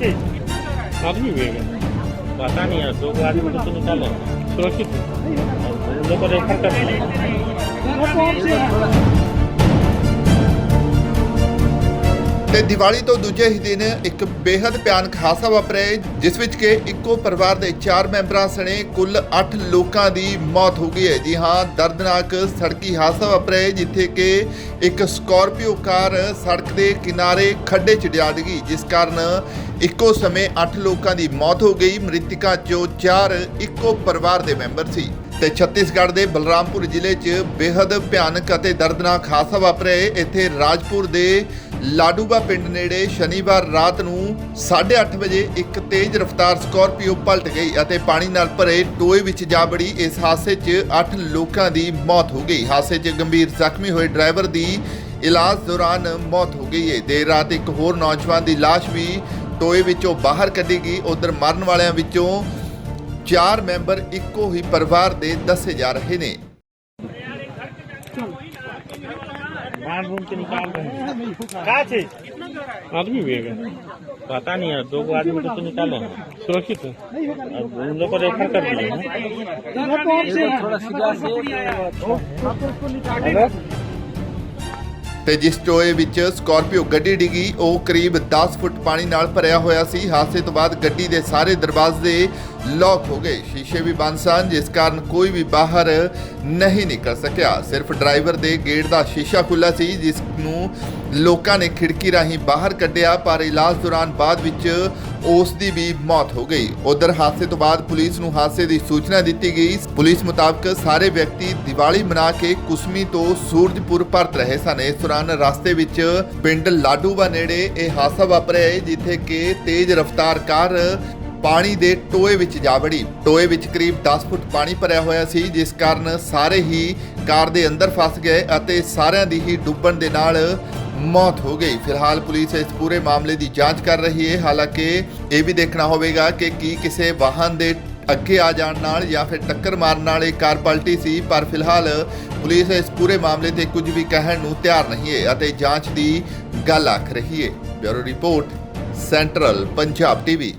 थे आदमी भी है पता नहीं है दो आदमी को तो निकाले सुरक्षित है उन लोग को रेफर कर ਤੇ ਦੀਵਾਲੀ ਤੋਂ ਦੂਜੇ ਹੀ ਦਿਨ ਇੱਕ ਬੇहद ਭਿਆਨਕ ਹਾਦਸਾ ਵਾਪਰਿਆ ਜਿਸ ਵਿੱਚ ਕਿ ਇੱਕੋ ਪਰਿਵਾਰ ਦੇ ਚਾਰ ਮੈਂਬਰਾਂ ਸਣੇ ਕੁੱਲ 8 ਲੋਕਾਂ ਦੀ ਮੌਤ ਹੋ ਗਈ ਹੈ। ਜੀ ਹਾਂ, ਦਰਦਨਾਕ ਸੜਕੀ ਹਾਦਸਾ ਵਾਪਰਿਆ ਜਿੱਥੇ ਕਿ ਇੱਕ ਸਕੋਰਪੀਓ ਕਾਰ ਸੜਕ ਦੇ ਕਿਨਾਰੇ ਖੱਡੇ 'ਚ ਡਿਆ ਗਈ ਜਿਸ ਕਾਰਨ ਇੱਕੋ ਸਮੇਂ 8 ਲੋਕਾਂ ਦੀ ਮੌਤ ਹੋ ਗਈ। ਮ੍ਰਿਤਕਾਂ 'ਚੋਂ ਚਾਰ ਇੱਕੋ ਪਰਿਵਾਰ ਦੇ ਮੈਂਬਰ ਸੀ। ਤੇ ਛੱਤੀਸਗੜ੍ਹ ਦੇ ਬਲਰਾਮਪੁਰ ਜ਼ਿਲ੍ਹੇ 'ਚ ਬੇहद ਭਿਆਨਕ ਅਤੇ ਦਰਦਨਾਕ ਹਾਦਸਾ ਵਾਪਰਿਆ ਇੱਥੇ ਰਾਜਪੁਰ ਦੇ ਲਾਡੂਬਾ ਪਿੰਡ ਨੇੜੇ ਸ਼ਨੀਵਾਰ ਰਾਤ ਨੂੰ 8:30 ਵਜੇ ਇੱਕ ਤੇਜ਼ ਰਫ਼ਤਾਰ ਸਕਾਰਪੀਓ ਪਲਟ ਗਈ ਅਤੇ ਪਾਣੀ ਨਾਲ ਭਰੇ ਟੋਏ ਵਿੱਚ ਜਾ ਬੜੀ ਇਸ ਹਾਦਸੇ 'ਚ 8 ਲੋਕਾਂ ਦੀ ਮੌਤ ਹੋ ਗਈ। ਹਾਦਸੇ 'ਚ ਗੰਭੀਰ ਜ਼ਖਮੀ ਹੋਏ ਡਰਾਈਵਰ ਦੀ ਇਲਾਜ ਦੌਰਾਨ ਮੌਤ ਹੋ ਗਈ ਹੈ ਦੇਰ ਰਾਤ ਇੱਕ ਹੋਰ ਨੌਜਵਾਨ ਦੀ ਲਾਸ਼ ਵੀ ਟੋਏ ਵਿੱਚੋਂ ਬਾਹਰ ਕੱਢੀ ਗਈ। ਉਧਰ ਮਰਨ ਵਾਲਿਆਂ ਵਿੱਚੋਂ ਚਾਰ ਮੈਂਬਰ ਇੱਕੋ ਹੀ ਪਰਿਵਾਰ ਦੇ ਦੱਸੇ ਜਾ ਰਹੇ ਨੇ। बांध बूंद के निकाल रहे हैं कहा थे आदमी भी है पता नहीं है दो आदमी को तो निकाले हैं सुरक्षित है अब उन लोग को रेफर कर दिए हैं ਤੇ ਜਿਸ ਟੋਏ ਵਿੱਚ ਸਕਾਰਪੀਓ ਗੱਡੀ ਡਿੱਗੀ, ਉਹ ਕਰੀਬ 10 ਫੁੱਟ ਪਾਣੀ ਨਾਲ ਭਰਿਆ ਹੋਇਆ ਸੀ। ਹਾਦਸੇ ਤੋਂ ਬਾਅਦ ਗੱਡੀ ਦੇ ਸਾਰੇ ਦਰਵਾਜ਼ੇ ਲੌਕ ਹੋ ਗਏ। ਸ਼ੀਸ਼ੇ ਵੀ ਬੰਦ ਸਨ, ਜਿਸ ਕਾਰਨ ਕੋਈ ਵੀ ਬਾਹਰ ਨਹੀਂ ਨਿਕਲ ਸਕਿਆ। ਸਿਰਫ ਡਰਾਈਵਰ ਦੇ ਗੇਟ ਦਾ ਸ਼ੀਸ਼ਾ ਖੁੱਲਾ ਸੀ, ਜਿਸ ਨੂੰ ਲੋਕਾਂ ਨੇ ਖਿੜਕੀ ਰਾਹੀਂ ਬਾਹਰ ਕੱਢਿਆ, ਪਰ ਇਲਾਜ ਦੌਰਾਨ ਬਾਅਦ ਵਿੱਚ ਉਸ ਦੀ ਵੀ ਮੌਤ ਹੋ ਗਈ। ਉਧਰ ਹਾਦਸੇ ਤੋਂ ਬਾਅਦ ਪੁਲਿਸ ਨੂੰ ਹਾਦਸੇ ਦੀ ਸੂਚਨਾ ਦਿੱਤੀ ਗਈ। ਪੁਲਿਸ ਮੁਤਾਬਕ ਸਾਰੇ ਵਿਅਕਤੀ ਦੀਵਾਲੀ ਮਨਾ ਕੇ ਕੁਸਮੀ ਤੋਂ ਸੂਰਜਪੁਰ ਪਰਤ ਰਹੇ ਸਨ। ਇਸ ਦੌਰਾਨ ਰਸਤੇ ਵਿੱਚ ਪਿੰਡ ਲਾਡੂਵਾ ਨੇੜੇ ਇਹ ਹਾਦਸਾ ਵਾਪਰਿਆ ਹੈ, ਜਿੱਥੇ ਕਿ ਤੇਜ਼ ਰਫ਼ਤਾਰ ਕਾਰ ਪਾਣੀ ਦੇ ਟੋਏ ਵਿੱਚ ਜਾ ਵੜੀ। ਟੋਏ ਵਿੱਚ ਕਰੀਬ 10 ਫੁੱਟ ਪਾਣੀ ਭਰਿਆ ਹੋਇਆ ਸੀ, ਜਿਸ ਕਾਰਨ ਸਾਰੇ ਹੀ ਕਾਰ ਦੇ ਅੰਦਰ ਫਸ ਗਏ ਅਤੇ ਸਾਰਿਆਂ ਦੀ ਹੀ ਡੁੱਬਣ ਦੇ ਨਾਲ ਮੌਤ ਹੋ ਗਈ ਫਿਲਹਾਲ ਪੁਲਿਸ ਇਸ ਪੂਰੇ ਮਾਮਲੇ ਦੀ ਜਾਂਚ ਕਰ ਰਹੀ ਹੈ ਹਾਲਾਂਕਿ ਇਹ ਵੀ ਦੇਖਣਾ ਹੋਵੇਗਾ ਕਿ ਕੀ ਕਿਸੇ ਵਾਹਨ ਦੇ ਅੱਗੇ ਆ ਜਾਣ ਨਾਲ ਜਾਂ ਫਿਰ ਟੱਕਰ ਮਾਰਨ ਨਾਲ ਇਹ ਕਾਰ ਪਲਟੀ ਸੀ ਪਰ ਫਿਲਹਾਲ ਪੁਲਿਸ ਇਸ ਪੂਰੇ ਮਾਮਲੇ ਤੇ ਕੁਝ ਵੀ ਕਹਿਣ ਨੂੰ ਤਿਆਰ ਨਹੀਂ ਹੈ ਅਤੇ ਜਾਂਚ ਦੀ ਗੱਲ ਆਖ ਰਹੀ ਹੈ bureau report central Punjab TV